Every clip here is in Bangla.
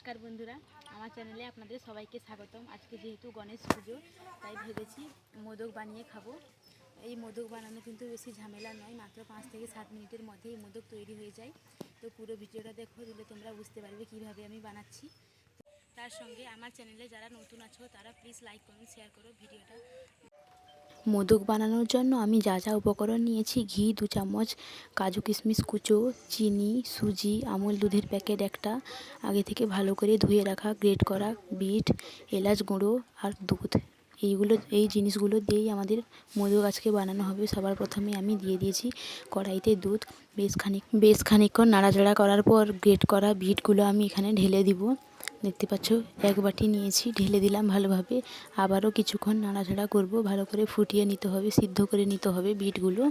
নমস্কার বন্ধুরা, আমার চ্যানেলে আপনাদের সবাইকে স্বাগতম। আজকে যেহেতু গণেশ পুজো, তাই ভেবেছি মোদক বানিয়ে খাব। এই মোদক বানানো কিন্তু বেশি ঝামেলা নয়, মাত্র পাঁচ থেকে সাত মিনিটের মধ্যে এই মোদক তৈরি হয়ে যায়। তো পুরো ভিডিওটা দেখো, দিলে তোমরা বুঝতে পারবে কীভাবে আমি বানাচ্ছি। তার সঙ্গে আমার চ্যানেলে যারা নতুন আছো, তারা প্লিজ লাইক করুন শেয়ার করো ভিডিওটা। মোদক বানানোর জন্য আমি যা যা উপকরণ নিয়েছি, ঘি, দু চামচ, কাজু কিশমিশ, কুচো, চিনি, সুজি, আমুল দুধের প্যাকেট একটা, আগে থেকে ভালো করে ধুয়ে রাখা, গ্রেট করা বিট, এলাচ গুঁড়ো আর দুধ। এইগুলো, এই জিনিসগুলো দিয়েই আমাদের মোদক আজকে বানানো হবে। সবার প্রথমে আমি দিয়ে দিয়েছি কড়াইতে দুধ। বেশ খানিক, বেশ খানিকক্ষণ নাড়াচাড়া করার পর গ্রেট করা বিটগুলো আমি এখানে ঢেলে দিব। দেখতে পাচ্ছ, এক বাটি নিয়েছি, ঢেলে দিলাম ভালোভাবে। আবারও কিছুক্ষণ নাড়াচাড়া করব, ভালো করে ফুটিয়ে নিতে হবে, সিদ্ধ করে নিতে হবে বিটগুলো।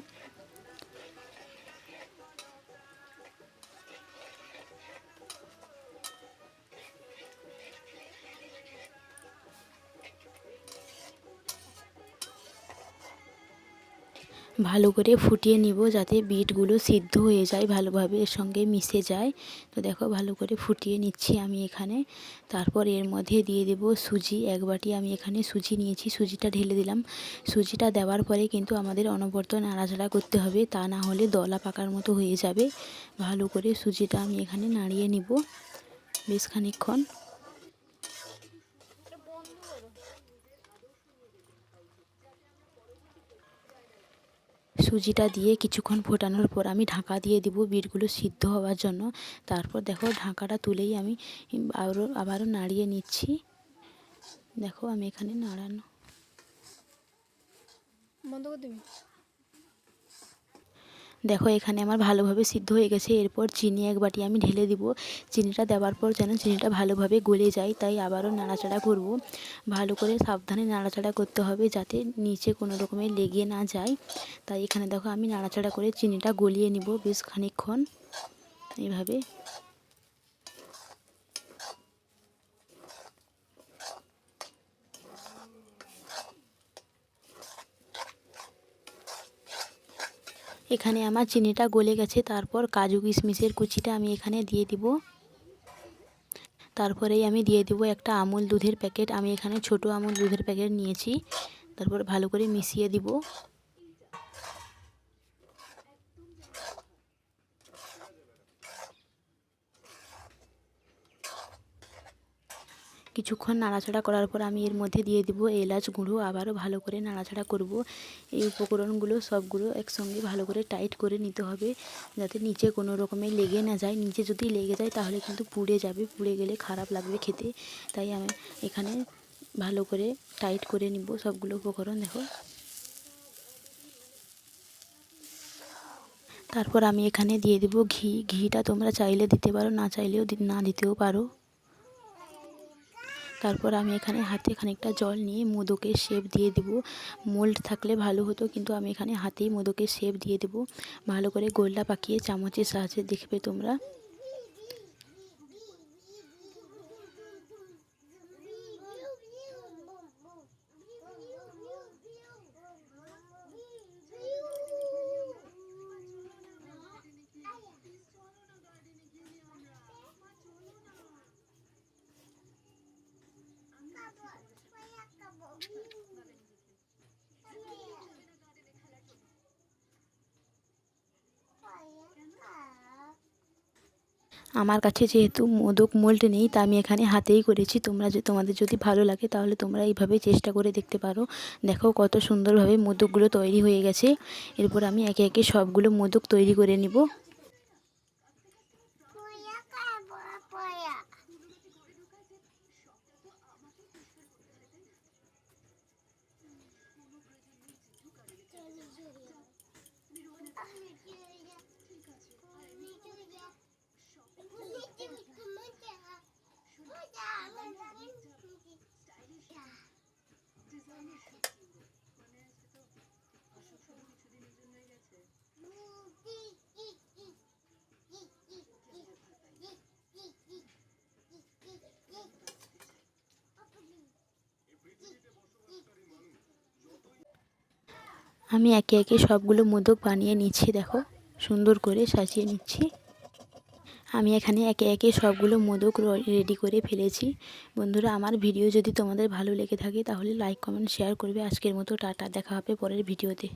ভালো করে ফুটিয়ে নিব যাতে বিটগুলো সিদ্ধ হয়ে যায়, ভালোভাবে এর সঙ্গে মিশে যায়। তো দেখো ভালো করে ফুটিয়ে নিচ্ছি আমি এখানে। তারপর এর মধ্যে দিয়ে দেব সুজি, এক বাটি আমি এখানে সুজি নিয়েছি। সুজিটা ঢেলে দিলাম। সুজিটা দেওয়ার পরে কিন্তু আমাদের অনবরত নাড়াচাড়া করতে হবে, তা না হলে দলা পাকার মতো হয়ে যাবে। ভালো করে সুজিটা আমি এখানে নাড়িয়ে নিব বেশ খানিকক্ষণ। সুজিটা দিয়ে কিছুক্ষণ ফোটানোর পর আমি ঢাকা দিয়ে দিব বিটগুলো সিদ্ধ হওয়ার জন্য। তারপর দেখো ঢাকাটা তুলেই আমি আবারও আবারও নাড়িয়ে নিচ্ছি। দেখো আমি এখানে নাড়ানো। বন্ধ করে দিবি? দেখো এখানে আমার ভালোভাবে সিদ্ধ হয়ে গেছে, এরপর চিনি এক বাটি আমি ঢেলে দিব। চিনিটা দেওয়ার পর যেন চিনিটা ভালোভাবে গলে যায়, তাই আবারও নাড়াচাড়া করব। ভালো করে সাবধানে নাড়াচাড়া করতে হবে যাতে নিচে কোনো রকমের লেগে না যায়। তাই এখানে দেখো আমি নাড়াচাড়া করে চিনিটা গলিয়ে নিব বেশ খানিকক্ষণ। এইভাবে। এখানে আমার চিনিটা গলে গেছে, তারপর কাজু কিশমিশের কুচিটা আমি এখানে দিয়ে দিব। তারপরেই আমি দিয়ে দিব একটা আমুল দুধের প্যাকেট। আমি এখানে ছোট আমুল দুধের প্যাকেট নিয়েছি, তারপর ভালো করে মিশিয়ে দিব। কিছুক্ষণ নাড়াচাড়া করার পর আমি এর মধ্যে দিয়ে দিব এলাচ গুঁড়ো, আবারও ভালো করে নাড়াচাড়া করব। এই উপকরণগুলো সবগুলো একসঙ্গে ভালো করে টাইট করে নিতে হবে যাতে নিচে কোনো রকমে লেগে না যায়। নিচে যদি লেগে যায় তাহলে কিন্তু পুড়ে যাবে, পুড়ে গেলে খারাপ লাগবে খেতে। তাই আমি এখানে ভালো করে টাইট করে নিব সবগুলো উপকরণ, দেখো। তারপর আমি এখানে দিয়ে দেব ঘি। ঘিটা তোমরা চাইলে দিতে পারো, না চাইলেও না দিতেও পারো। তারপর আমি এখানে হাতে খানিকটা জল নিয়ে মোদকের শেপ দিয়ে দেব। মোল্ড থাকলে ভালো হতো, কিন্তু আমি এখানে হাতেই মোদকের শেপ দিয়ে দেব। ভালো করে গোল্লা পাকিয়ে চামচের সাহায্যে দেখবে তোমরা। আমার কাছে যেহেতু মোদক মোল্ড নেই, তা আমি এখানে হাতেই করেছি। তোমরা যে, তোমাদের যদি ভালো লাগে, তাহলে তোমরা এইভাবে চেষ্টা করে দেখতে পারো। দেখো কত সুন্দরভাবে মোদকগুলো তৈরি হয়ে গেছে। এরপর আমি একে একে সবগুলো মোদক তৈরি করে নিব। আমি একে একে সবগুলো মোদক বানিয়ে নিচ্ছি, দেখো। সুন্দর করে সাজিয়ে নিচ্ছি। আমি এখানে একে একে সবগুলো মোদক রেডি করে ফেলেছি। বন্ধুরা, আমার ভিডিও যদি তোমাদের ভালো লেগে থাকে, তাহলে লাইক কমেন্ট শেয়ার করবে। আজকের মতো টাটা, দেখা হবে পরের ভিডিওতে।